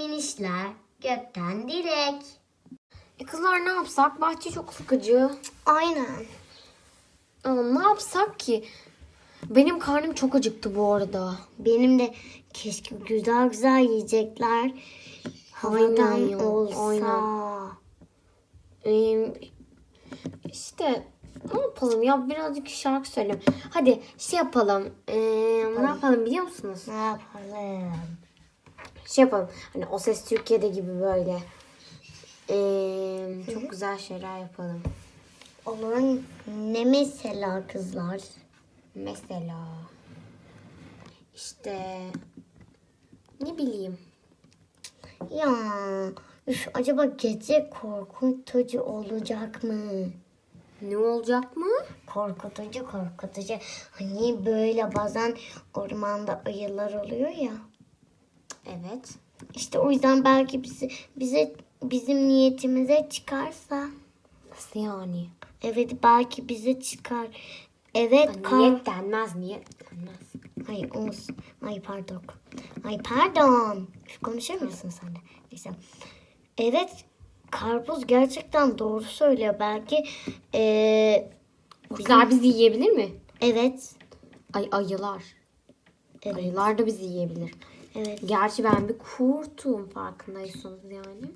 minişler, gökten direk. E kızlar ne yapsak? Bahçe çok sıkıcı. Aynen. Aa, ne yapsak ki? Benim karnım çok acıktı bu arada. Benim de keşke güzel güzel yiyecekler ya, olsa. aynen. Ee, işte ne yapalım ya birazcık şarkı söyleyeyim. Hadi şey yapalım. Ee, ne yapalım biliyor musunuz? Ne yapalım? Şey yapalım. Hani O Ses Türkiye'de gibi böyle. Ee, çok güzel şeyler yapalım. Olur. Ne mesela kızlar? Mesela işte ne bileyim. Ya üf, acaba gece korkutucu olacak mı? Ne olacak mı? Korkutucu korkutucu. Hani böyle bazen ormanda ayılar oluyor ya. Evet. İşte o yüzden belki bizi, bize bizim niyetimize çıkarsa. Nasıl yani? Evet belki bize çıkar. Evet kar... Niyet denmez, niyet denmez. Ay olsun. Ay pardon. Ay pardon. Konuşur musun sen de? Neyse. Evet karpuz gerçekten doğru söylüyor. Belki eee Kızlar bizi yiyebilir mi? evet. Ay ayılar. Evet. Ayılar da bizi yiyebilir. Evet. Gerçi ben bir kurtum farkındaysanız yani.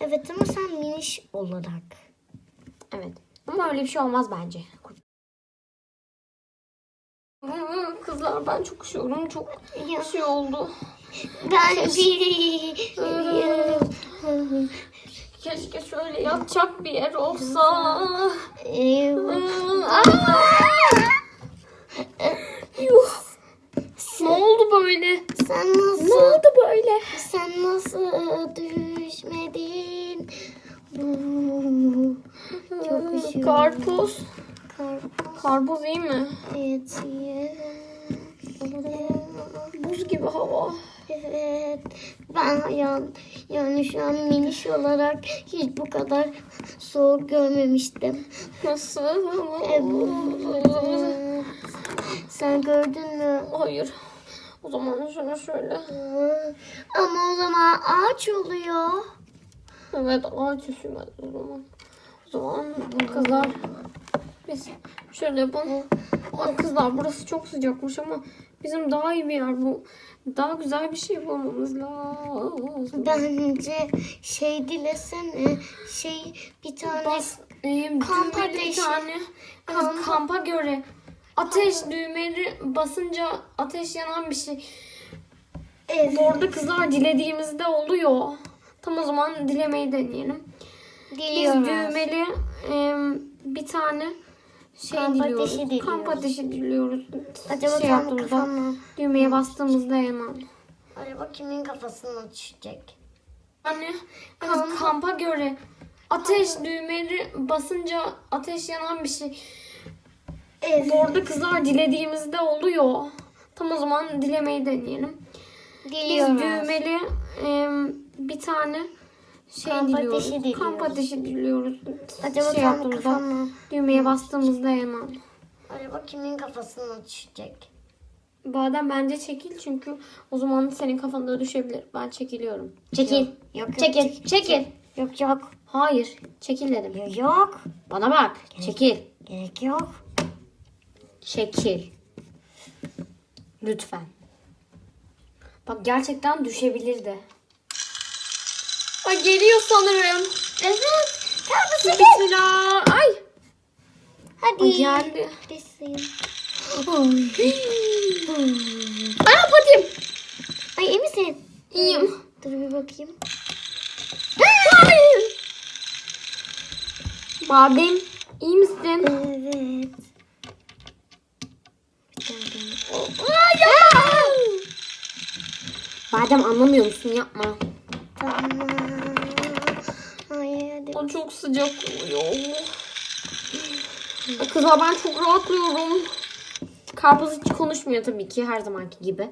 Evet ama sen miniş olarak. Evet. Ama öyle bir şey olmaz bence. Kızlar ben çok üşüyorum. Çok Ya. şey oldu. Ben bir... Keşke şöyle yatacak bir yer olsa. Ne oldu böyle? sen Ne nasıl... oldu böyle? Sen nasıl düşmedin? Çok üşüyorum. Karpuz. Karpuz. Karpuz iyi mi? Evet. iyi. Buz gibi hava. Evet. Ben yani, yani şu an miniş olarak hiç bu kadar soğuk görmemiştim. Nasıl? Evet. Sen gördün mü? Hayır. O zaman şöyle şöyle. Ama o zaman ağaç oluyor. Evet ağaç üşümez o zaman. O zaman kızlar biz şöyle yapalım. Kızlar burası çok sıcakmış ama bizim daha iyi bir yer bu. Daha güzel bir şey bulmamız lazım. Bence şey dilesene. Şey bir tane Bas, e, Kamp düğmeli bir tane. Evet, Kamp- kampa göre. Ateş düğmeli basınca ateş yanan bir şey. ev Orada kızlar dilediğimizde oluyor. Tam o zaman dilemeyi deneyelim. Biz diliyoruz. düğmeli e, bir tane şey Kamp diliyoruz. ateşi diliyoruz. Kamp ateşi diliyoruz. Acaba şey yaptığımızda düğmeye bastığımızda yanan. Acaba kimin kafasına düşecek? Yani evet, Kamp- kampa göre ateş düğmeli basınca ateş yanan bir şey. Ev Orada kızlar dilediğimizde oluyor. Tam o zaman dilemeyi deneyelim. Biz diliyoruz. düğmeli e, bir tane şey Kamp diliyoruz. ateşi diliyoruz. Kamp ateşi diliyoruz. Acaba şey yaptığımızda düğmeye bastığımızda yanan. Acaba kimin kafasına düşecek? Badem bence çekil çünkü o zaman senin kafanda düşebilir. Ben çekiliyorum. Çekil. Yok, yok, çekil. çek- çekil. Yok yok. Hayır. Çekil dedim. Yok. Bana bak. Çekil. Gerek yok. Çekil. Lütfen. Bak gerçekten düşebilirdi. Ay geliyor sanırım. Evet. Tabii Bismillah. Ay. Hadi. Ay, geldi. Besin. Ay patim. Ay iyi misin? İyiyim. Dur bir bakayım. Ay. Badem. iyi misin? Evet. Badem anlamıyor musun? Yapma. Tamam. Ay. O çok sıcak oluyor. Kızlar ben çok rahatlıyorum. Karpuz hiç konuşmuyor tabii ki her zamanki gibi.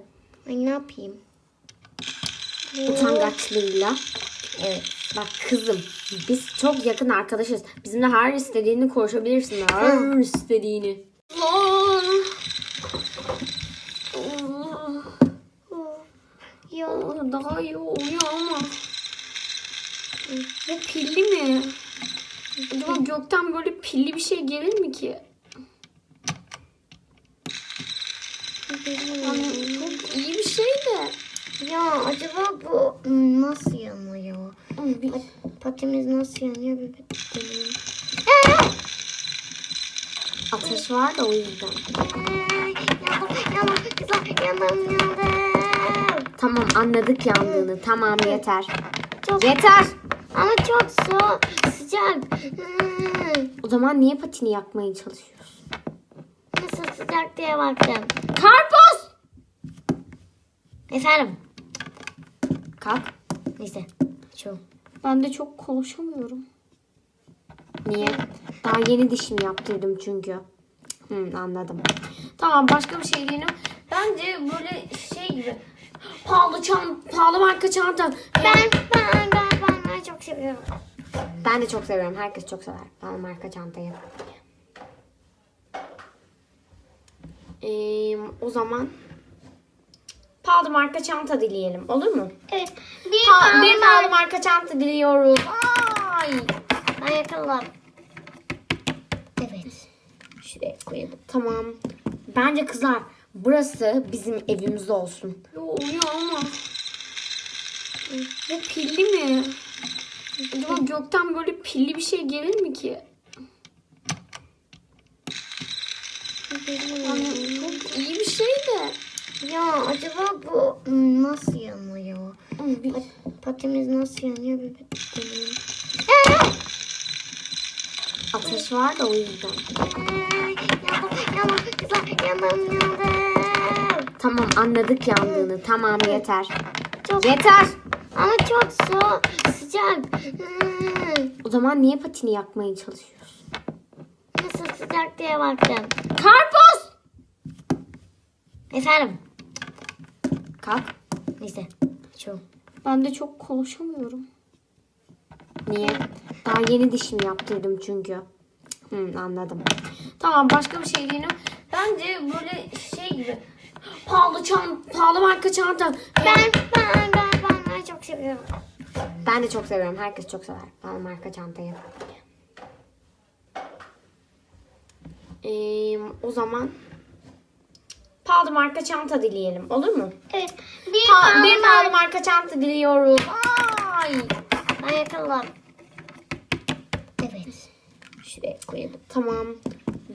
Ay ne yapayım? Utangaçlığıyla. Evet. Bak kızım biz çok yakın arkadaşız. Bizimle her istediğini konuşabilirsin. Her istediğini. Ya aslında daha iyi oluyor ama. Bu pilli mi? Acaba gökten böyle pilli bir şey gelir mi ki? Yani çok iyi bir şey de. Ya acaba bu nasıl yanıyor? Bir- Patimiz nasıl yanıyor bir bakalım. Ateş var da o yüzden. Yandım, kızlar, yandım, yandım. Tamam anladık yandığını. Tamam yeter. Çok, Yeter. ama çok soğuk, sıcak. Hmm, O zaman niye patini yakmaya çalışıyorsun? Nasıl sıcak diye baktım. Karpuz! Efendim? Kalk. Neyse. Şu. Ben de çok konuşamıyorum. Niye? Daha yeni dişimi yaptırdım çünkü. Hı, anladım. Tamam başka bir şey diyelim. Bence böyle şey gibi. Pahalı çan, pahalı marka çanta. Ben, ben, ben, ben, ben çok seviyorum. Ben de çok seviyorum. Herkes çok sever pahalı marka çantayı. Ee, o zaman pahalı marka çanta dileyelim. Olur mu? Evet. Bir, Pa- tane bir pahalı marka çanta diliyoruz. Ay. Ben yakaladım. Evet. Şuraya koyalım. Tamam. Bence kızlar burası bizim evimiz olsun. Yo ya ama. Bu pilli mi? Acaba gökten böyle pilli bir şey gelir mi ki? Yani çok iyi bir şey de. Ya acaba bu nasıl yanıyor? Bir- Patimiz nasıl yanıyor bir bakalım. Ateş var da o yüzden. Yandım, yandım, kızlar, yandım, yandım. Tamam anladık yandığını. Tamam yeter. Çok, Yeter. ama çok soğuk, sıcak. Hmm, O zaman niye patini yakmaya çalışıyorsun? Nasıl sıcak diye baktım. Karpuz! Efendim? Kalk. Neyse. Şu. Ben de çok konuşamıyorum. Niye? Daha yeni dişimi yaptırdım çünkü. Hı, anladım. Tamam başka bir şey diyelim. Bence böyle şey gibi. Pahalı çan, pahalı marka çanta. Ben, ben, ben, ben, çok seviyorum. Ben de çok seviyorum. Herkes çok sever pahalı marka çantayı. Ee, o zaman pahalı marka çanta dileyelim. Olur mu? Evet. Bir, Pa- tane bir pahalı marka çanta diliyoruz. Ay. Ben yakaladım. Evet. Şuraya koyalım. Tamam.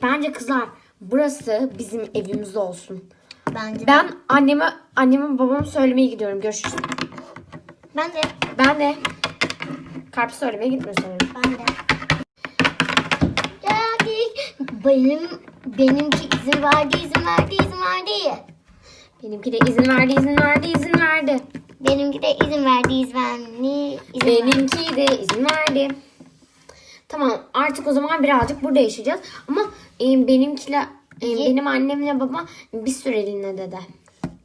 Bence kızlar burası bizim evimiz olsun. Bence Ben anneme anneme babama söylemeye gidiyorum. Görüşürüz. ben de. Ben de karpuz söylemeye gitmiyorum sanırım. Ben de. Geldik. Benim benimki izin verdi, izin verdi, izin verdi. Benimki de izin verdi, izin verdi, izin verdi. Benimki de izin verdi, izin verdi, izin. Benimki de izin verdi. Tamam artık o zaman birazcık burada yaşayacağız. Ama e, benimkiler benim annemle babam bir süreliğine dedi.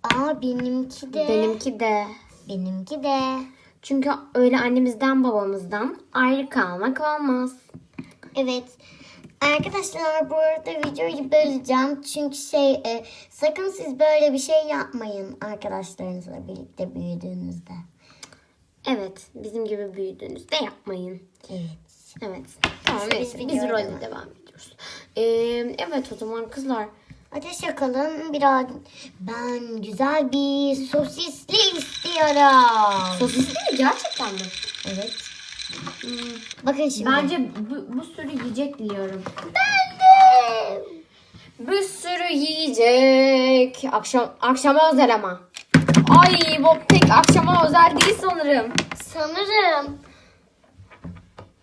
Aa benimki de. Benimki de. Benimki de. Çünkü öyle annemizden babamızdan ayrı kalmak olmaz. Evet. Arkadaşlar bu arada videoyu böleceğim. Çünkü şey e, sakın siz böyle bir şey yapmayın arkadaşlarınızla birlikte büyüdüğünüzde. Evet, bizim gibi büyüdüğünüzde yapmayın. Evet. Evet. Tamam Biz biz role devam. devam ediyoruz. Ee, evet o zaman kızlar. Ateş yakalım biraz. Ben güzel bir sosisli istiyorum. Sosisli mi gerçekten mi? Evet. Hmm, Bakın şimdi. bence bu, bu sürü yiyecek diliyorum. Ben de. Bir sürü yiyecek. Akşam akşama özel ama. Ay bu pek akşama özel değil sanırım. Sanırım.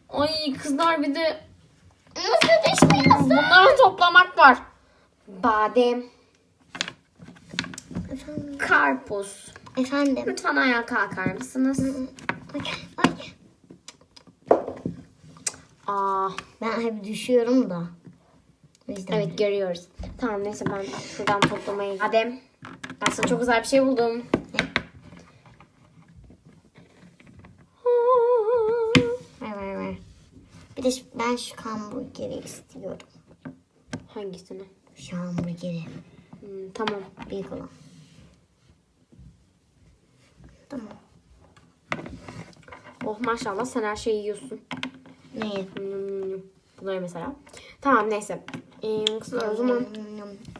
Ay kızlar bir de Nasıl düşünüyorsun? bunları toplamak var. Badem, Efendim. karpuz. Efendim. Lütfen ayağa kalkar mısınız? Ay, ay. Aa, Ben hep düşüyorum da. Evet görüyoruz. Tamam neyse ben şuradan toplamayı. Badem. Sana çok güzel bir şey buldum. Bir de ben şu hamburgeri istiyorum. Hangisini? Şu hamburgeri. Hmm, tamam. Büyük olan. Tamam. Oh maşallah sen her şeyi yiyorsun. Neyi? Hmm, bunları mesela. Tamam neyse. Ee, kızlar o zaman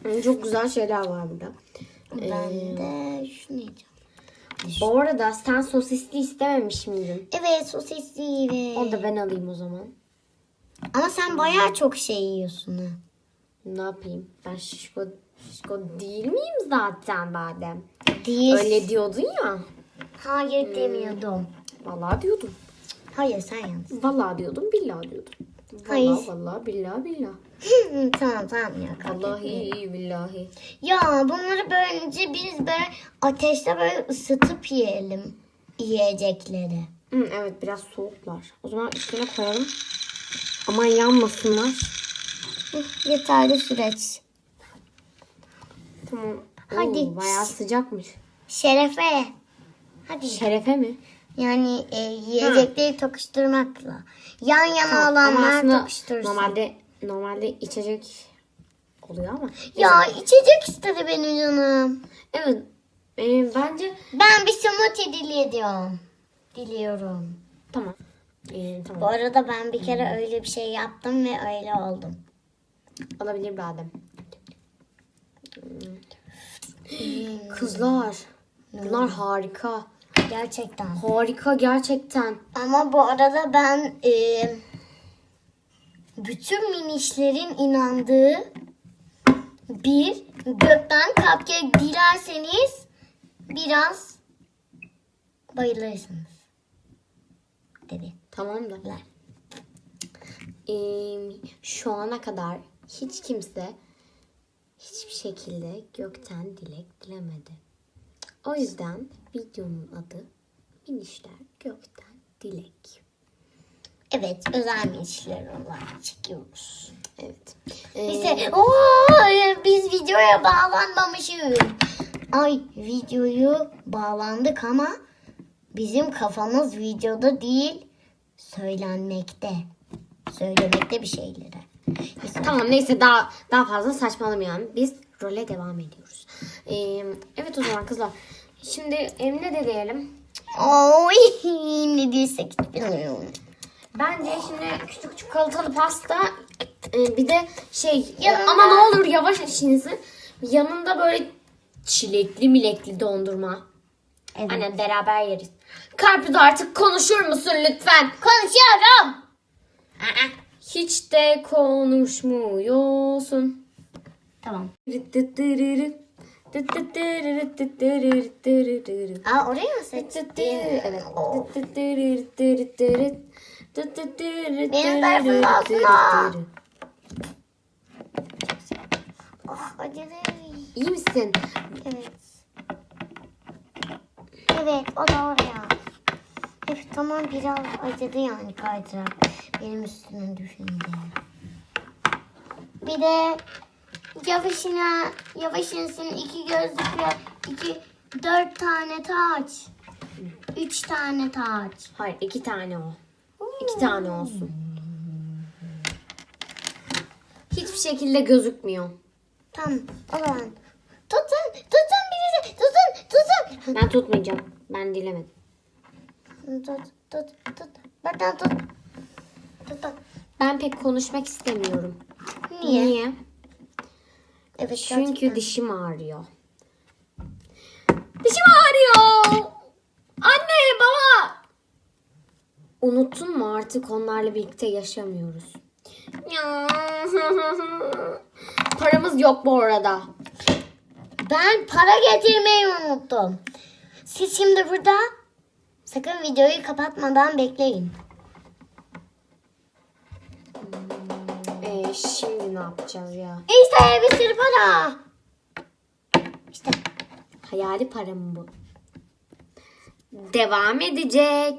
e, çok güzel şeyler var burada. Ben de şunu yiyeceğim. Bu arada sen sosisli istememiş miydin? Evet sosisli evet. Onu da ben alayım o zaman. Ama sen bayağı çok şey yiyorsun ha. Ne yapayım? Ben şişko, şişko değil miyim zaten badem? Değil. Öyle diyordun ya. Hayır demiyordum. Vallahi diyordum. Hayır sen yalnız. Vallahi diyordum, billahi diyordum. Vallahi Hayır. vallahi billahi billahi. tamam tamam ya. Vallahi billahi. Ya bunları böylece biz böyle ateşte böyle ısıtıp yiyelim yiyecekleri. Hı, evet biraz soğuklar. O zaman üstüne koyalım. Aman yanmasınlar. Yeterli süreç. Tamam. Hadi. Oo, bayağı sıcakmış. Şerefe. Hadi. Şerefe mi? Yani e, yiyecekleri tokuşturmakla. Yan yana Ama olanlar aslında tokuştursun. normalde normalde içecek oluyor ama. Ya içecek istedi benim canım. Evet. e, bence Ben bir smoothie diliyorum. Diliyorum. tamam. E, Bu tamam. arada ben bir kere öyle bir şey yaptım ve öyle oldum. Alabilir badem. Kızlar. Bunlar harika. Gerçekten. Harika gerçekten. Ama bu arada ben e, bütün minişlerin inandığı bir gökten cupcake dilerseniz biraz bayılırsınız. Dedi. Tamam da. E, şu ana kadar hiç kimse hiçbir şekilde gökten dilek dilemedi. O yüzden videonun adı Minişler Gökten Dilek. Evet özel minişler olarak çekiyoruz. Evet. E, Neyse ooo, biz videoya bağlanmamışız. Ay videoyu bağlandık ama bizim kafamız videoda değil söylenmekte. Söylemekte bir şeyleri. Neyse, Tamam neyse daha daha fazla saçmalamayalım. Biz role devam ediyoruz. Ee, evet o zaman kızlar. Şimdi em, ne de diyelim? Oy ne diysek bilmiyorum. Bence şimdi küçük çikolatalı pasta e, bir de şey Yanında- ama ne olur yavaş işinizi. Yanında böyle çilekli milekli dondurma. Evet. Hani beraber yeriz. Karpuz artık konuşur musun lütfen? Konuşuyorum. Aa, Hiç de konuşmuyorsun. tamam. Evet. Aa oraya mı seçtin? Benim tarafımda aslında. Oh acıdı. İyi misin? Evet. Evet o da oraya. Evet tamam biraz acıdı yani kaydırak. Benim üstüme düşünce. Bir de yavaşına yavaş insin iki gözlük ve iki dört tane taç. Üç tane taç. Hayır iki tane o. İki tane olsun. Hiçbir şekilde gözükmüyor. Tamam o zaman. Tutun tutun. Ben tutmayacağım. Ben dilemedim. Tut tut tut. Buradan tut. Tut. tut. Ben pek konuşmak istemiyorum. Niye? Evet Çünkü gerçekten. dişim ağrıyor. Dişim ağrıyor. Anne baba. Unuttun mu artık onlarla birlikte yaşamıyoruz. Ya. Paramız yok bu arada. Ben para getirmeyi unuttum. Siz şimdi burada sakın videoyu kapatmadan bekleyin. Ee, şimdi ne yapacağız ya? İşte bir sürü para. İşte Hayali param bu. Devam edecek.